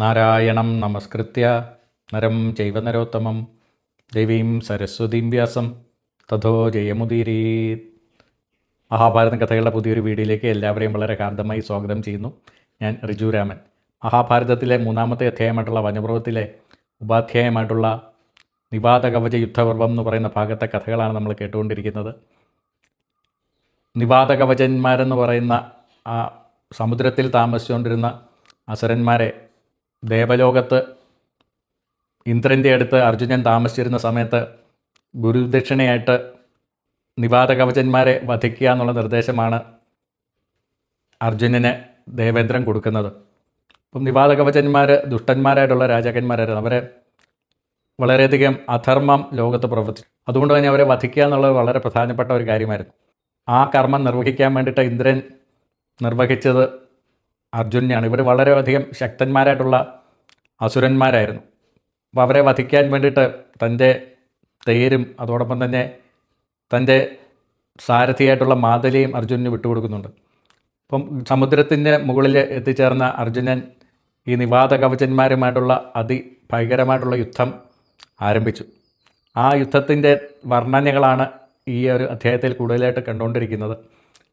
നാരായണം നമസ്കൃത്യ. നരം ചൈവനരോത്തമം ദേവീം സരസ്വതീം വ്യാസം. തഥോ ജയമുദീരീത്. മഹാഭാരത കഥകളുടെ പുതിയൊരു വീഡിയോയിലേക്ക് എല്ലാവരെയും വളരെ കാന്തമായി സ്വാഗതം ചെയ്യുന്നു. ഞാൻ റിജു രാമൻ. മഹാഭാരതത്തിലെ മൂന്നാമത്തെ അധ്യായമായിട്ടുള്ള വനപർവത്തിലെ ഉപാധ്യായമായിട്ടുള്ള നിവാത കവച യുദ്ധപർവം എന്ന് പറയുന്ന ഭാഗത്തെ കഥകളാണ് നമ്മൾ കേട്ടുകൊണ്ടിരിക്കുന്നത്. നിവാത കവചന്മാരെന്ന് പറയുന്ന ആ സമുദ്രത്തിൽ താമസിച്ചുകൊണ്ടിരുന്ന അസുരന്മാരെ ദേവലോകത്ത് ഇന്ദ്രന്റെ അടുത്ത് അർജുനൻ താമസിച്ചിരുന്ന സമയത്ത് ഗുരുദക്ഷിണയായിട്ട് നിവാദ കവചന്മാരെ വധിക്കുക എന്നുള്ള നിർദ്ദേശമാണ് അർജുനന് ദേവേന്ദ്രൻ കൊടുക്കുന്നത്. അപ്പം നിവാദ കവചന്മാർ ദുഷ്ടന്മാരായിട്ടുള്ള രാജാക്കന്മാരായിരുന്നു. അവരെ വളരെയധികം അധർമ്മം ലോകത്ത് പ്രവർത്തിച്ചു അതുകൊണ്ട് തന്നെ അവരെ വധിക്കുക എന്നുള്ളത് വളരെ പ്രധാനപ്പെട്ട ഒരു കാര്യമായിരുന്നു. ആ കർമ്മം നിർവഹിക്കാൻ വേണ്ടിയിട്ട് ഇന്ദ്രൻ നിർവഹിച്ചത് അർജുനെയാണ്. ഇവർ വളരെയധികം ശക്തന്മാരായിട്ടുള്ള അസുരന്മാരായിരുന്നു. അപ്പോൾ അവരെ വധിക്കാൻ വേണ്ടിയിട്ട് തന്റെ തേരും അതോടൊപ്പം തന്നെ തന്റെ സാരഥിയായിട്ടുള്ള മാതലിയും അർജുനന് വിട്ടുകൊടുക്കുന്നുണ്ട്. അപ്പം സമുദ്രത്തിന്റെ മുകളിൽ എത്തിച്ചേർന്ന അർജുനൻ ഈ നിവാദ കവചന്മാരുമായിട്ടുള്ള അതിഭയങ്കരമായിട്ടുള്ള യുദ്ധം ആരംഭിച്ചു. ആ യുദ്ധത്തിന്റെ വർണനകളാണ് ഈ ഒരു അധ്യായത്തിൽ കൂടുതലായിട്ട് കണ്ടുകൊണ്ടിരിക്കുന്നത്.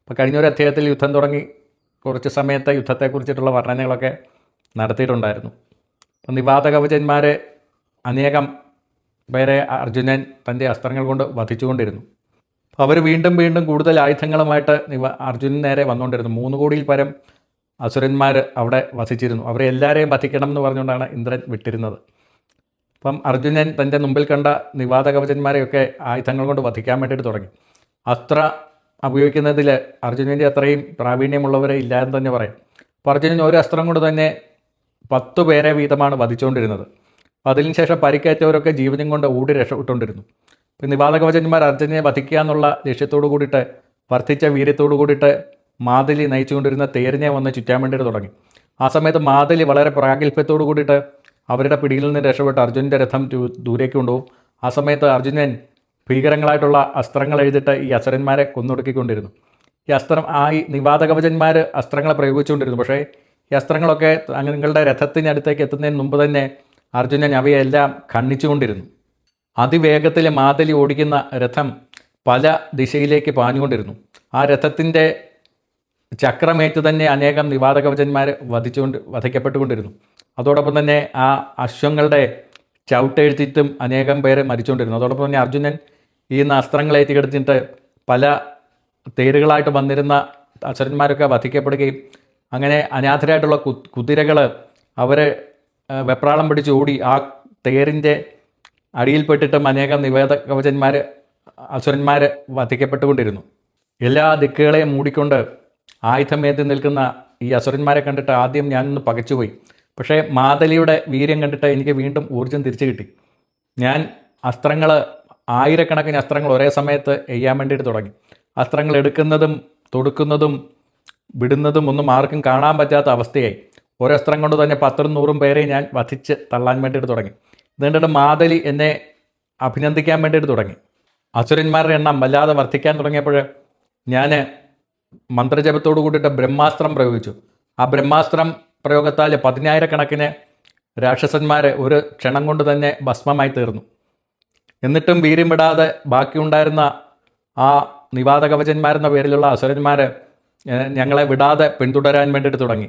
അപ്പോൾ കഴിഞ്ഞൊരു അധ്യായത്തിൽ യുദ്ധം തുടങ്ങി. കുറച്ച് സമയത്തെ യുദ്ധത്തെക്കുറിച്ചിട്ടുള്ള വർണനകളൊക്കെ നടത്തിയിട്ടുണ്ടായിരുന്നു. അപ്പം നിവാത കവചന്മാരെ അനേകം പേരെ അർജുനൻ തന്റെ അസ്ത്രങ്ങൾ കൊണ്ട് വധിച്ചുകൊണ്ടിരുന്നു. അവർ വീണ്ടും വീണ്ടും കൂടുതൽ ആയുധങ്ങളുമായിട്ട് അർജുനൻ നേരെ വന്നുകൊണ്ടിരുന്നു. മൂന്ന് കോടിയിൽ പരം അസുരന്മാർ അവിടെ വസിച്ചിരുന്നു. അവരെ എല്ലാവരെയും വധിക്കണം എന്ന് പറഞ്ഞുകൊണ്ടാണ് ഇന്ദ്രൻ വിട്ടിരുന്നത്. അപ്പം അർജുനൻ തന്റെ മുമ്പിൽ കണ്ട നിവാത കവചന്മാരെയൊക്കെ ആയുധങ്ങൾ കൊണ്ട് വധിക്കാൻ വേണ്ടിയിട്ട് തുടങ്ങി. അസ്ത്ര ഉപയോഗിക്കുന്നതിൽ അർജുനന്റെ അത്രയും പ്രാവീണ്യമുള്ളവരെ ഇല്ല എന്ന് തന്നെ പറയാം. അപ്പോൾ അർജുനൻ ഒരു അസ്ത്രം കൊണ്ട് തന്നെ പത്ത് പേരെ വീതമാണ് വധിച്ചുകൊണ്ടിരുന്നത് അപ്പോൾ അതിനുശേഷം പരിക്കേറ്റവരൊക്കെ ജീവനും കൊണ്ട് ഓടി രക്ഷപ്പെട്ടുകൊണ്ടിരുന്നു. ഇപ്പോൾ നിവാതകവചന്മാർ അർജുനെ വധിക്കുക എന്നുള്ള ലക്ഷ്യത്തോടു കൂടിയിട്ട് വർദ്ധിച്ച വീര്യത്തോടു കൂടിയിട്ട് മാതലി നയിച്ചുകൊണ്ടിരുന്ന തേരിനെ വന്ന് ചുറ്റാൻ വേണ്ടിയിട്ട് തുടങ്ങി. ആ സമയത്ത് മാതലി വളരെ പ്രാഗൽഭ്യത്തോടു കൂടിയിട്ട് അവരുടെ പിടിയിൽ നിന്ന് രക്ഷപ്പെട്ട് അർജുനന്റെ രഥം ദൂരേക്ക് കൊണ്ടുപോകും. ആ സമയത്ത് അർജുനൻ ഭീകരങ്ങളായിട്ടുള്ള അസ്ത്രങ്ങൾ എഴുതിയിട്ട് ഈ അസുരന്മാരെ കൊന്നൊടുക്കിക്കൊണ്ടിരുന്നു. ഈ അസ്ത്രം ആ ഈ നിവാതകവചന്മാർ അസ്ത്രങ്ങളെ പ്രയോഗിച്ചുകൊണ്ടിരുന്നു. പക്ഷേ ഈ അസ്ത്രങ്ങളൊക്കെ നിങ്ങളുടെ രഥത്തിനടുത്തേക്ക് എത്തുന്നതിന് മുമ്പ് തന്നെ അർജുനൻ അവയെല്ലാം ഖണ്ണിച്ചുകൊണ്ടിരുന്നു അതിവേഗത്തിൽ മാതലി ഓടിക്കുന്ന രഥം പല ദിശയിലേക്ക് പാഞ്ഞുകൊണ്ടിരുന്നു. ആ രഥത്തിന്റെ ചക്രമേറ്റ് തന്നെ അനേകം നിവാതകവചന്മാർ വധിച്ചുകൊണ്ട് വധിക്കപ്പെട്ടുകൊണ്ടിരുന്നു. അതോടൊപ്പം തന്നെ ആ അശ്വങ്ങളുടെ ചവിട്ടെഴുത്തിട്ടും അനേകം പേര് മരിച്ചുകൊണ്ടിരുന്നു. അതോടൊപ്പം തന്നെ അർജുനൻ ഈ അസ്ത്രങ്ങൾ ഏറ്റുകിടത്തിട്ട് പല തേരുകളായിട്ട് വന്നിരുന്ന അസുരന്മാരൊക്കെ വധിക്കപ്പെടുകയും അങ്ങനെ അനാഥരായിട്ടുള്ള കു കുതിരകൾ അവർ വെപ്രാളം പിടിച്ച് ഓടി ആ തേരിന്റെ അടിയിൽപ്പെട്ടിട്ടും അനേകം നിവേദ കവചന്മാർ അസുരന്മാർ വധിക്കപ്പെട്ടുകൊണ്ടിരുന്നു. എല്ലാ ദിക്കുകളെയും മൂടിക്കൊണ്ട് ആയുധമേന്തി നിൽക്കുന്ന ഈ അസുരന്മാരെ കണ്ടിട്ട് ആദ്യം ഞാനൊന്ന് പകച്ചുപോയി. പക്ഷേ മാതലിയുടെ വീര്യം കണ്ടിട്ട് എനിക്ക് വീണ്ടും ഊർജം തിരിച്ചു കിട്ടി ഞാൻ അസ്ത്രങ്ങൾ ആയിരക്കണക്കിന് അസ്ത്രങ്ങൾ ഒരേ സമയത്ത് എയ്യാൻ വേണ്ടിയിട്ട് തുടങ്ങി. അസ്ത്രങ്ങൾ എടുക്കുന്നതും തൊടുക്കുന്നതും വിടുന്നതും ഒന്നും ആർക്കും കാണാൻ പറ്റാത്ത അവസ്ഥയായി. ഒരു അസ്ത്രം കൊണ്ട് തന്നെ പത്തും നൂറും പേരെ ഞാൻ വധിച്ച് തള്ളാൻ വേണ്ടിയിട്ട് തുടങ്ങി. നീണ്ടിട്ട് മാതലി എന്നെ അഭിനന്ദിക്കാൻ വേണ്ടിയിട്ട് തുടങ്ങി. അസുരന്മാരുടെ എണ്ണം വല്ലാതെ വർദ്ധിക്കാൻ തുടങ്ങിയപ്പോൾ ഞാൻ മന്ത്രജപത്തോട് കൂടിയിട്ട് ബ്രഹ്മാസ്ത്രം പ്രയോഗിച്ചു. ആ ബ്രഹ്മാസ്ത്രം പ്രയോഗത്താൽ പതിനായിരക്കണക്കിന് രാക്ഷസന്മാർ ഒരു ക്ഷണം കൊണ്ട് തന്നെ ഭസ്മമായി തീർന്നു. എന്നിട്ടും വീര്യം വിടാതെ ബാക്കിയുണ്ടായിരുന്ന ആ നിവാത കവചന്മാരെന്ന പേരിലുള്ള അസുരന്മാർ ഞങ്ങളെ വിടാതെ പിന്തുടരാൻ വേണ്ടിയിട്ട് തുടങ്ങി.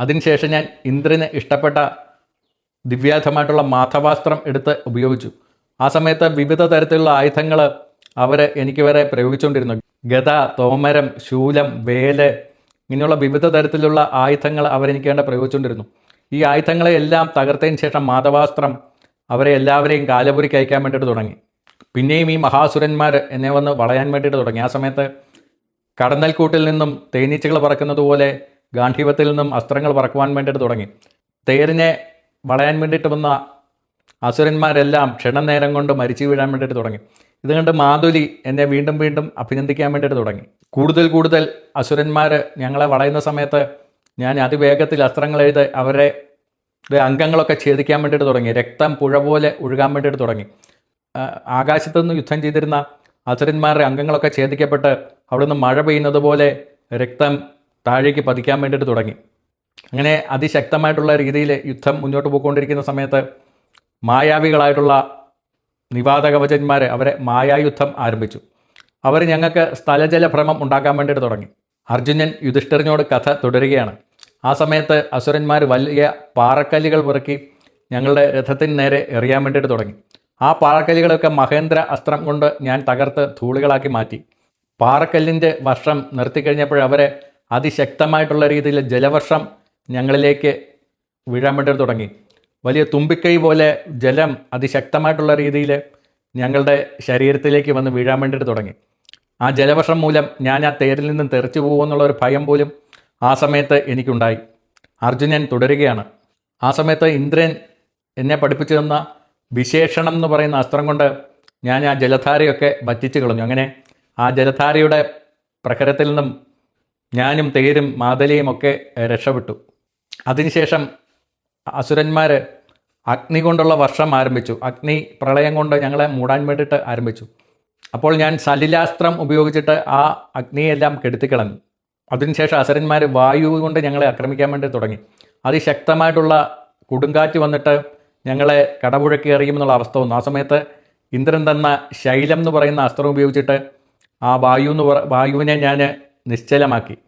അതിനുശേഷം ഞാൻ ഇന്ദ്രന് ഇഷ്ടപ്പെട്ട ദിവ്യാധമായിട്ടുള്ള മാധവാസ്ത്രം എടുത്ത് ഉപയോഗിച്ചു. ആ സമയത്ത് വിവിധ തരത്തിലുള്ള ആയുധങ്ങൾ അവർ എനിക്ക് വരെ പ്രയോഗിച്ചുകൊണ്ടിരുന്നു. ഗത തോമരം ശൂലം വേൽ ഇങ്ങനെയുള്ള വിവിധ തരത്തിലുള്ള ആയുധങ്ങൾ അവരെനിക്ക് വേണ്ട പ്രയോഗിച്ചുകൊണ്ടിരുന്നു. ഈ ആയുധങ്ങളെ എല്ലാം തകർത്തതിന് ശേഷം മാധവാസ്ത്രം അവരെ എല്ലാവരെയും കാലപുരിക്ക് അയക്കാൻ വേണ്ടിയിട്ട് തുടങ്ങി. പിന്നെയും ഈ മഹാസുരന്മാർ എന്നെ വന്ന് വളയാൻ വേണ്ടിയിട്ട് തുടങ്ങി. ആ സമയത്ത് കടന്നൽക്കൂട്ടിൽ നിന്നും തേനീച്ചകൾ പറക്കുന്നത് പോലെ നിന്നും അസ്ത്രങ്ങൾ പറക്കുവാൻ വേണ്ടിയിട്ട് തുടങ്ങി. തേരിനെ വളയാൻ വേണ്ടിയിട്ട് വന്ന അസുരന്മാരെല്ലാം ക്ഷണനേരം കൊണ്ട് മരിച്ചു വീഴാൻ വേണ്ടിയിട്ട് തുടങ്ങി. ഇത് കണ്ട് മാധുലി എന്നെ വീണ്ടും വീണ്ടും അഭിനന്ദിക്കാൻ വേണ്ടിയിട്ട് തുടങ്ങി. കൂടുതൽ കൂടുതൽ അസുരന്മാർ ഞങ്ങളെ വളയുന്ന സമയത്ത് ഞാൻ അതിവേഗത്തിൽ അസ്ത്രങ്ങൾ എഴുതി അവരെ അംഗങ്ങളൊക്കെ ഛേദിക്കാൻ വേണ്ടിയിട്ട് തുടങ്ങി. രക്തം പുഴ പോലെ ഒഴുകാൻ വേണ്ടിയിട്ട് തുടങ്ങി. ആകാശത്തു നിന്ന് യുദ്ധം ചെയ്തിരുന്ന അസുരന്മാരുടെ അംഗങ്ങളൊക്കെ ഛേദിക്കപ്പെട്ട് അവിടുന്ന് മഴ പെയ്യുന്നത് പോലെ രക്തം താഴേക്ക് പതിക്കാൻ വേണ്ടിയിട്ട് തുടങ്ങി. അങ്ങനെ അതിശക്തമായിട്ടുള്ള രീതിയിൽ യുദ്ധം മുന്നോട്ട് പോയിക്കൊണ്ടിരിക്കുന്ന സമയത്ത് മായാവികളായിട്ടുള്ള നിവാതകവചന്മാർ അവരെ മായായുദ്ധം ആരംഭിച്ചു. അവർ ഞങ്ങൾക്ക് സ്ഥലജല ഭ്രമം ഉണ്ടാക്കാൻ വേണ്ടിയിട്ട് തുടങ്ങി. അർജുനൻ യുധിഷ്ഠിരനോട് കഥ തുടരുകയാണ്. ആ സമയത്ത് അസുരന്മാർ വലിയ പാറക്കല്ലുകൾ പെറുക്കി ഞങ്ങളുടെ രഥത്തിന് നേരെ എറിയാൻ വേണ്ടിയിട്ട് തുടങ്ങി. ആ പാറക്കല്ലുകളൊക്കെ മഹേന്ദ്ര അസ്ത്രം കൊണ്ട് ഞാൻ തകർത്ത് ധൂളികളാക്കി മാറ്റി. പാറക്കല്ലിന്റെ വർഷം നിർത്തിക്കഴിഞ്ഞപ്പോൾ അവരെ അതിശക്തമായിട്ടുള്ള രീതിയിൽ ജലവർഷം ഞങ്ങളിലേക്ക് വീഴാൻ വേണ്ടി തുടങ്ങി. വലിയ തുമ്പിക്കൈ പോലെ ജലം അതിശക്തമായിട്ടുള്ള രീതിയിൽ ഞങ്ങളുടെ ശരീരത്തിലേക്ക് വന്ന് വീഴാൻ വേണ്ടിയിട്ട് തുടങ്ങി. ആ ജലവർഷം മൂലം ഞാൻ ആ തേരിൽ നിന്നും തെറിച്ചു പോകുമെന്നുള്ള ഒരു ഭയം പോലും ആ സമയത്ത് എനിക്കുണ്ടായി. അർജുനൻ തുടരുകയാണ്. ആ സമയത്ത് ഇന്ദ്രൻ എന്നെ പഠിപ്പിച്ചു തന്ന വിശേഷണം എന്ന് പറയുന്ന അസ്ത്രം കൊണ്ട് ഞാൻ ആ ജലധാരയൊക്കെ വറ്റിച്ചു കളഞ്ഞു. അങ്ങനെ ആ ജലധാരയുടെ പ്രഹരത്തിൽ നിന്നും ഞാനും തേരും മാതലിയും ഒക്കെ രക്ഷപ്പെട്ടു. അതിനുശേഷം അസുരന്മാർ അഗ്നി കൊണ്ടുള്ള വർഷം ആരംഭിച്ചു. അഗ്നി പ്രളയം കൊണ്ട് ഞങ്ങളെ മൂടാൻ വേണ്ടിയിട്ട് ആരംഭിച്ചു. അപ്പോൾ ഞാൻ സലിലാസ്ത്രം ഉപയോഗിച്ചിട്ട് ആ അഗ്നിയെല്ലാം കെടുത്തിക്കളഞ്ഞു. അതിനുശേഷം അസുരന്മാർ വായു കൊണ്ട് ഞങ്ങളെ ആക്രമിക്കാൻ വേണ്ടി തുടങ്ങി. അതിശക്തമായിട്ടുള്ള കൊടുങ്കാറ്റ് വന്നിട്ട് ഞങ്ങളെ കടപുഴക്കി എറിയുമെന്നുള്ള അവസ്ഥ വന്നു. ആ സമയത്ത് ഇന്ദ്രൻ തന്ന ശൈലം എന്ന് പറയുന്ന അസ്ത്രം ഉപയോഗിച്ചിട്ട് ആ വായു എന്ന് പറ വായുവിനെ ഞാൻ നിശ്ചലമാക്കി.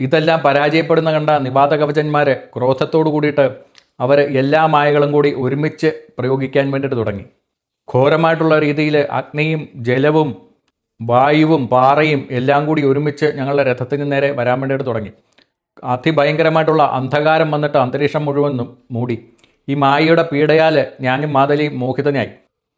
ഇതെല്ലാം പരാജയപ്പെടുന്ന കണ്ട നിവാത കവചന്മാർ ക്രോധത്തോടു കൂടിയിട്ട് അവർ എല്ലാ മായകളും കൂടി ഒരുമിച്ച് പ്രയോഗിക്കാൻ വേണ്ടിയിട്ട് തുടങ്ങി. ഘോരമായിട്ടുള്ള രീതിയിൽ അഗ്നിയും ജലവും വായുവും പാറയും എല്ലാം കൂടി ഒരുമിച്ച് ഞങ്ങളുടെ രഥത്തിന് നേരെ വരാൻ വേണ്ടിയിട്ട് തുടങ്ങി. അതിഭയങ്കരമായിട്ടുള്ള അന്ധകാരം വന്നിട്ട് അന്തരീക്ഷം മുഴുവനും മൂടി. ഈ മായയുടെ പീഡയാൽ ഞാനും മാതലിയും മോഹിതനായി.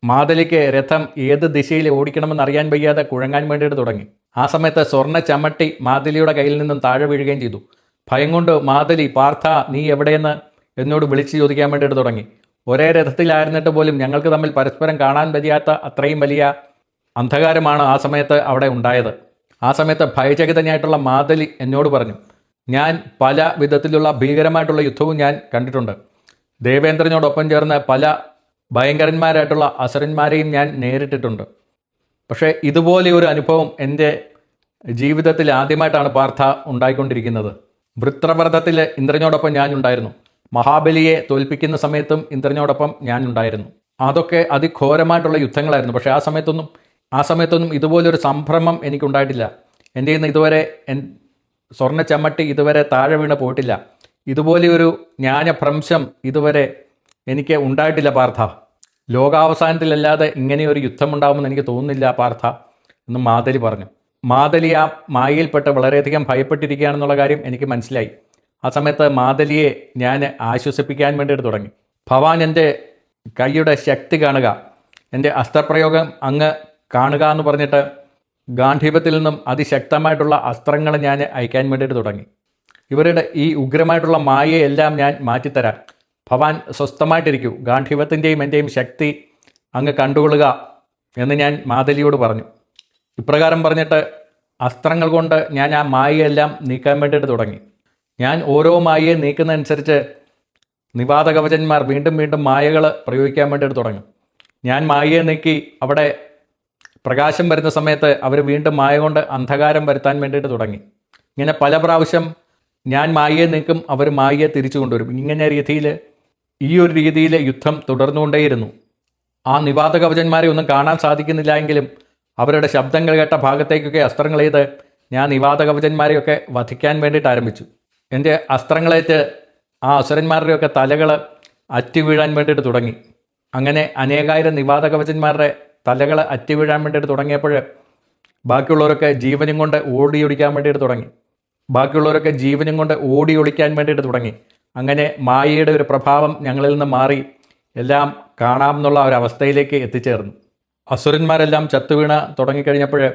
മാതലിക്ക് രഥം ഏത് ദിശയിൽ ഓടിക്കണമെന്ന് അറിയാൻ വയ്യാതെ കുഴങ്ങാൻ വേണ്ടിയിട്ട് തുടങ്ങി. ആ സമയത്ത് സ്വർണ ചമ്മട്ടി മാതലിയുടെ കയ്യിൽ നിന്നും താഴെ വീഴുകയും ചെയ്തു. ഭയം കൊണ്ട് മാതലി പാർത്ഥ നീ എവിടെയെന്ന് എന്നോട് വിളിച്ചു ചോദിക്കാൻ വേണ്ടിയിട്ട് തുടങ്ങി. ഒരേ രഥത്തിലായിരുന്നിട്ട് പോലും ഞങ്ങൾക്ക് തമ്മിൽ പരസ്പരം കാണാൻ കഴിയാത്ത അത്രയും വലിയ അന്ധകാരമാണ് ആ സമയത്ത് അവിടെ ഉണ്ടായത്. ആ സമയത്ത് ഭയചകിതനായിട്ടുള്ള മാതലി എന്നോട് പറഞ്ഞു ഞാൻ പല വിധത്തിലുള്ള ഭീകരമായിട്ടുള്ള യുദ്ധവും ഞാൻ കണ്ടിട്ടുണ്ട്. ദേവേന്ദ്രനോടൊപ്പം ചേർന്ന് പല ഭയങ്കരന്മാരായിട്ടുള്ള അസുരന്മാരെയും ഞാൻ നേരിട്ടിട്ടുണ്ട്. പക്ഷേ ഇതുപോലെ ഒരു അനുഭവം എന്റെ ജീവിതത്തിൽ ആദ്യമായിട്ടാണ് പാർത്ഥ ഉണ്ടായിക്കൊണ്ടിരിക്കുന്നത്. വൃത്രവ്രതത്തിൽ ഇന്ദ്രനോടൊപ്പം ഞാനുണ്ടായിരുന്നു മഹാബലിയെ തോൽപ്പിക്കുന്ന സമയത്തും ഇന്ദ്രനോടൊപ്പം ഞാനുണ്ടായിരുന്നു അതൊക്കെ അതിഘോരമായിട്ടുള്ള യുദ്ധങ്ങളായിരുന്നു. പക്ഷേ ആ സമയത്തൊന്നും ആ സമയത്തൊന്നും ഇതുപോലൊരു സംഭ്രമം എനിക്കുണ്ടായിട്ടില്ല. എന്റെ ഇന്ന് ഇതുവരെ എൻ സ്വർണ ചമ്മട്ടി ഇതുവരെ താഴെ വീണ് പോയിട്ടില്ല. ഇതുപോലെയൊരു ജ്ഞാനഭ്രംശം ഇതുവരെ എനിക്ക് ഉണ്ടായിട്ടില്ല പാർത്ഥ. ലോകാവസാനത്തിലല്ലാതെ ഇങ്ങനെയൊരു യുദ്ധമുണ്ടാകുമെന്ന് എനിക്ക് തോന്നുന്നില്ല പാർത്ഥ എന്ന് മാതലി പറഞ്ഞു. മാതലി ആ മായയിൽപ്പെട്ട് വളരെയധികം ഭയപ്പെട്ടിരിക്കുകയാണെന്നുള്ള കാര്യം എനിക്ക് മനസ്സിലായി. ആ സമയത്ത് മാതലിയെ ഞാൻ ആശ്വസിപ്പിക്കാൻ വേണ്ടിയിട്ട് തുടങ്ങി. ഭവാൻ എന്റെ കൈയുടെ ശക്തി കാണുക എന്റെ അസ്ത്രപ്രയോഗം അങ്ങ് കാണുക എന്ന് പറഞ്ഞിട്ട് ഗാന്ധീപത്തിൽ നിന്നും അതിശക്തമായിട്ടുള്ള അസ്ത്രങ്ങൾ ഞാൻ അയക്കാൻ വേണ്ടിയിട്ട് തുടങ്ങി. ഇവരുടെ ഈ ഉഗ്രമായിട്ടുള്ള മായയെല്ലാം ഞാൻ മാറ്റിത്തരാം ഭവാൻ സ്വസ്ഥമായിട്ടിരിക്കൂ. ഗാന്ധീപത്തിന്റെയും എന്റെയും ശക്തി അങ്ങ് കണ്ടുകൊള്ളുക എന്ന് ഞാൻ മാതലിയോട് പറഞ്ഞു. ഇപ്രകാരം പറഞ്ഞിട്ട് അസ്ത്രങ്ങൾ കൊണ്ട് ഞാൻ ആ മായയെല്ലാം നീക്കാൻ വേണ്ടിയിട്ട് തുടങ്ങി. ഞാൻ ഓരോ മായയെ നീക്കുന്നതനുസരിച്ച് നിവാത കവചന്മാർ വീണ്ടും വീണ്ടും മായകൾ പ്രയോഗിക്കാൻ വേണ്ടിയിട്ട് തുടങ്ങും. ഞാൻ മായയെ നീക്കി അവിടെ പ്രകാശം വരുന്ന സമയത്ത് അവർ വീണ്ടും മായ കൊണ്ട് അന്ധകാരം വരുത്താൻ വേണ്ടിയിട്ട് തുടങ്ങി. ഇങ്ങനെ പല പ്രാവശ്യം ഞാൻ മായയെ നീക്കും അവർ മായയെ തിരിച്ചു കൊണ്ടുവരും. ഇങ്ങനെ രീതിയിൽ ഈ ഒരു രീതിയിൽ യുദ്ധം തുടർന്നുകൊണ്ടേയിരുന്നു. ആ നിവാത കവചന്മാരെ ഒന്നും കാണാൻ സാധിക്കുന്നില്ല എങ്കിലും അവരുടെ ശബ്ദങ്ങൾ കേട്ട ഭാഗത്തേക്കൊക്കെ അസ്ത്രങ്ങൾ ചെയ്ത് ഞാൻ നിവാത കവചന്മാരെയൊക്കെ വധിക്കാൻ വേണ്ടിയിട്ട് ആരംഭിച്ചു. എന്റെ അസ്ത്രങ്ങളേറ്റ് ആ അസുരന്മാരുടെയൊക്കെ തലകൾ അറ്റുവീഴാൻ വേണ്ടിയിട്ട് തുടങ്ങി. അങ്ങനെ അനേകായിരം നിവാത കവചന്മാരുടെ തലകൾ അറ്റി വീഴാൻ വേണ്ടിയിട്ട് തുടങ്ങിയപ്പോൾ ബാക്കിയുള്ളവരൊക്കെ ജീവനും കൊണ്ട് ഓടി ഒടിക്കാൻ വേണ്ടിയിട്ട് തുടങ്ങി. ബാക്കിയുള്ളവരൊക്കെ ജീവനും കൊണ്ട് ഓടി ഒളിക്കാൻ വേണ്ടിയിട്ട് തുടങ്ങി. അങ്ങനെ മായയുടെ ഒരു പ്രഭാവം ഞങ്ങളിൽ നിന്ന് മാറി എല്ലാം കാണാം എന്നുള്ള ഒരവസ്ഥയിലേക്ക് എത്തിച്ചേർന്നു. അസുരന്മാരെല്ലാം ചത്തുവീണ തുടങ്ങിക്കഴിഞ്ഞപ്പോൾ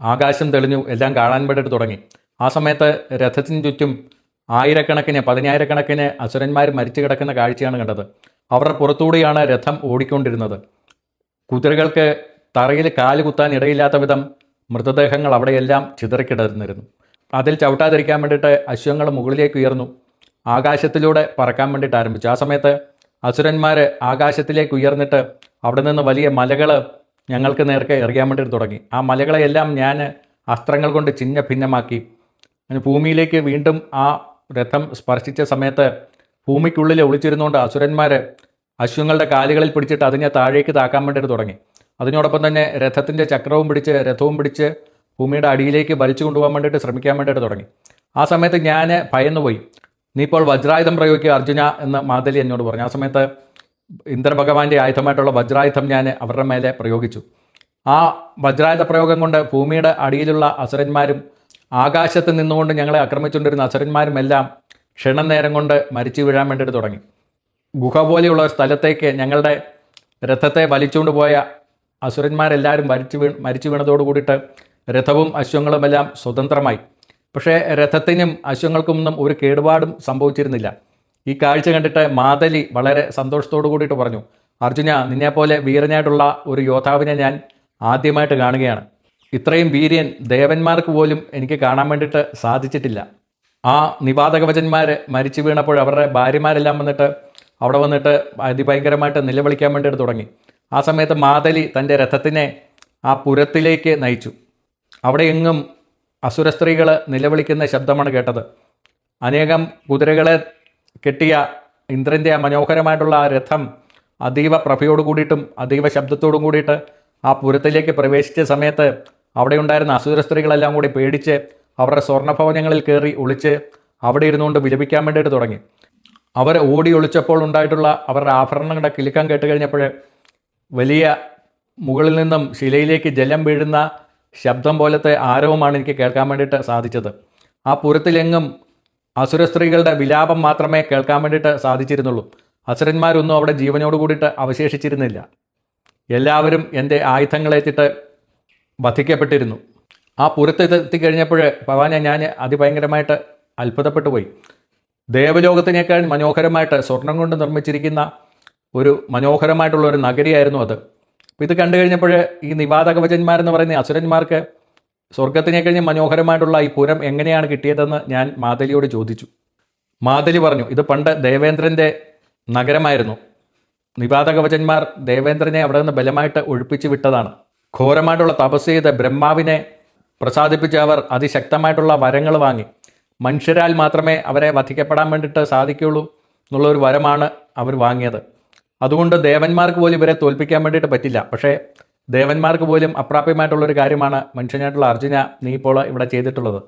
ആകാശം തെളിഞ്ഞു എല്ലാം കാണാൻ വേണ്ടിയിട്ട് തുടങ്ങി. ആ സമയത്ത് രഥത്തിന് ചുറ്റും ആയിരക്കണക്കിന് പതിനായിരക്കണക്കിന് അസുരന്മാർ മരിച്ചു കിടക്കുന്ന കാഴ്ചയാണ് കണ്ടത്. അവരുടെ പുറത്തൂടെയാണ് രഥം ഓടിക്കൊണ്ടിരുന്നത്. കുതിരകൾക്ക് തറയിൽ കാൽ കുത്താൻ ഇടയില്ലാത്ത വിധം മൃതദേഹങ്ങൾ അവിടെയെല്ലാം ചിതറിക്കിടന്നിരുന്നു. അതിൽ ചവിട്ടാതിരിക്കാൻ വേണ്ടിയിട്ട് അശ്വങ്ങൾ മുകളിലേക്ക് ഉയർന്നു. ആകാശത്തിലൂടെ പറക്കാൻ വേണ്ടിയിട്ട് ആരംഭിച്ചു. ആ സമയത്ത് അസുരന്മാർ ആകാശത്തിലേക്ക് ഉയർന്നിട്ട് അവിടെ നിന്ന് വലിയ മലകൾ ഞങ്ങൾക്ക് നേർക്ക് എറിയാൻ വേണ്ടിയിട്ട് തുടങ്ങി. ആ മലകളെയെല്ലാം ഞാൻ അസ്ത്രങ്ങൾ കൊണ്ട് ചിഹ്ന ഭിന്നമാക്കി ഭൂമിയിലേക്ക് വീണ്ടും ആ രഥം സ്പർശിച്ച സമയത്ത് ഭൂമിക്കുള്ളിൽ ഒളിച്ചിരുന്നുകൊണ്ട് അസുരന്മാർ അശ്വങ്ങളുടെ കാലുകളിൽ പിടിച്ചിട്ട് അതിനെ താഴേക്ക് താക്കാൻ വേണ്ടിയിട്ട് തുടങ്ങി. അതിനോടൊപ്പം തന്നെ രഥത്തിന്റെ ചക്രവും പിടിച്ച് രഥവും പിടിച്ച് ഭൂമിയുടെ അടിയിലേക്ക് വലിച്ചു കൊണ്ടുപോകാൻ വേണ്ടിയിട്ട് ശ്രമിക്കാൻ വേണ്ടിയിട്ട് തുടങ്ങി. ആ സമയത്ത് ഞാൻ ഭയന്നുപോയി നീ ഇപ്പോൾ വജ്രായുധം പ്രയോഗിക്കുക അർജുന എന്ന് മാതലി എന്നോട് പറഞ്ഞു. ആ സമയത്ത് ഇന്ദ്രഭഗവാന്റെ ആയുധമായിട്ടുള്ള വജ്രായുധം ഞാൻ അവരുടെ മേലെ പ്രയോഗിച്ചു. ആ വജ്രായുധ പ്രയോഗം കൊണ്ട് ഭൂമിയുടെ അടിയിലുള്ള അസുരന്മാരും ആകാശത്ത് നിന്നുകൊണ്ട് ഞങ്ങളെ ആക്രമിച്ചുകൊണ്ടിരുന്ന അസുരന്മാരും എല്ലാം ക്ഷണനേരം കൊണ്ട് മരിച്ചു വീഴാൻ വേണ്ടിയിട്ട് തുടങ്ങി. ഗുഹ പോലെയുള്ള സ്ഥലത്തേക്ക് ഞങ്ങളുടെ രഥത്തെ വലിച്ചുകൊണ്ട് പോയ അസുരന്മാരെല്ലാവരും മരിച്ചു വീ മരിച്ചു വീണതോട് കൂടിയിട്ട് രഥവും അശ്വങ്ങളുമെല്ലാം സ്വതന്ത്രമായി. പക്ഷേ രഥത്തിനും അശ്വങ്ങൾക്കൊന്നും ഒരു കേടുപാടും സംഭവിച്ചിരുന്നില്ല. ഈ കാഴ്ച കണ്ടിട്ട് മാതലി വളരെ സന്തോഷത്തോടു കൂടിയിട്ട് പറഞ്ഞു അർജുന നിന്നെപ്പോലെ വീരനായിട്ടുള്ള ഒരു യോദ്ധാവിനെ ഞാൻ ആദ്യമായിട്ട് കാണുകയാണ്. ഇത്രയും വീര്യൻ ദേവന്മാർക്ക് പോലും എനിക്ക് കാണാൻ വേണ്ടിയിട്ട് സാധിച്ചിട്ടില്ല. ആ നിവാതകവചന്മാർ മരിച്ചു വീണപ്പോൾ അവരുടെ ഭാര്യമാരെല്ലാം വന്നിട്ട് അവിടെ വന്നിട്ട് അതിഭയങ്കരമായിട്ട് നിലവിളിക്കാൻ വേണ്ടിയിട്ട് തുടങ്ങി. ആ സമയത്ത് മാതലി തന്റെ രഥത്തിനെ ആ പുരത്തിലേക്ക് നയിച്ചു. അവിടെ എങ്ങും അസുര സ്ത്രീകൾ നിലവിളിക്കുന്ന ശബ്ദമാണ് കേട്ടത്. അനേകം കുതിരകളെ കെട്ടിയ ഇന്ദ്രന്റെ ആ മനോഹരമായിട്ടുള്ള ആ രഥം അതീവ പ്രഭയോട് കൂടിയിട്ടും അതീവ ശബ്ദത്തോടും കൂടിയിട്ട് ആ പുരത്തിലേക്ക് പ്രവേശിച്ച സമയത്ത് അവിടെ ഉണ്ടായിരുന്ന അസുര സ്ത്രീകളെല്ലാം കൂടി പേടിച്ച് അവരുടെ സ്വർണഭവനങ്ങളിൽ കയറി ഒളിച്ച് അവിടെ ഇരുന്നുകൊണ്ട് വിലപിക്കാൻ വേണ്ടിയിട്ട് തുടങ്ങി. അവർ ഓടി ഒളിച്ചപ്പോൾ ഉണ്ടായിട്ടുള്ള അവരുടെ ആഭരണങ്ങളുടെ കിലുക്കം കേട്ട് കഴിഞ്ഞപ്പോൾ വലിയ മുകളിൽ നിന്നും ശിലയിലേക്ക് ജലം വീഴുന്ന ശബ്ദം പോലത്തെ ആരവമാണ് എനിക്ക് കേൾക്കാൻ വേണ്ടിയിട്ട് സാധിച്ചത്. ആ പുരത്തിലെങ്ങും അസുര സ്ത്രീകളുടെ വിലാപം മാത്രമേ കേൾക്കാൻ വേണ്ടിയിട്ട് സാധിച്ചിരുന്നുള്ളൂ. അസുരന്മാരൊന്നും അവിടെ ജീവനോട് കൂടിയിട്ട് അവശേഷിച്ചിരുന്നില്ല. എല്ലാവരും എന്റെ ആയുധങ്ങളേറ്റിട്ട് വധിക്കപ്പെട്ടിരുന്നു. ആ പുരത്തെത്തി എത്തിക്കഴിഞ്ഞപ്പോൾ ഭവാനെ ഞാൻ അതിഭയങ്കരമായിട്ട് അത്ഭുതപ്പെട്ടു പോയി. ദേവലോകത്തിനേക്കാൾ മനോഹരമായിട്ട് സ്വർണം കൊണ്ട് നിർമ്മിച്ചിരിക്കുന്ന ഒരു മനോഹരമായിട്ടുള്ള ഒരു നഗരിയായിരുന്നു അത്. അപ്പോൾ ഇത് കണ്ടു കഴിഞ്ഞപ്പോൾ ഈ നിവാതകവചന്മാരെന്ന് പറയുന്ന അസുരന്മാർക്ക് സ്വർഗത്തിനെ കഴിഞ്ഞ് മനോഹരമായിട്ടുള്ള ഈ പുരം എങ്ങനെയാണ് കിട്ടിയതെന്ന് ഞാൻ മാതലിയോട് ചോദിച്ചു. മാതലി പറഞ്ഞു ഇത് പണ്ട് ദേവേന്ദ്രന്റെ നഗരമായിരുന്നു. നിവാതകവചന്മാർ ദേവേന്ദ്രനെ അവിടെ നിന്ന് ബലമായിട്ട് ഒഴിപ്പിച്ചു വിട്ടതാണ്. ഘോരമായിട്ടുള്ള തപസ് ചെയ്ത് ബ്രഹ്മാവിനെ പ്രസാദിപ്പിച്ച അവർ അതിശക്തമായിട്ടുള്ള വരങ്ങൾ വാങ്ങി. മനുഷ്യരാൽ മാത്രമേ അവരെ വധിക്കപ്പെടാൻ വേണ്ടിയിട്ട് സാധിക്കുകയുള്ളൂ എന്നുള്ളൊരു വരമാണ് അവർ വാങ്ങിയത്. അതുകൊണ്ട് ദേവന്മാർക്ക് പോലും ഇവരെ തോൽപ്പിക്കാൻ വേണ്ടിയിട്ട് പറ്റില്ല. പക്ഷേ ദേവന്മാർക്ക് പോലും അപ്രാപ്യമായിട്ടുള്ളൊരു കാര്യമാണ് മനുഷ്യനായിട്ടുള്ള അർജുന നീ ഇപ്പോൾ ഇവിടെ ചെയ്തിട്ടുള്ളത്.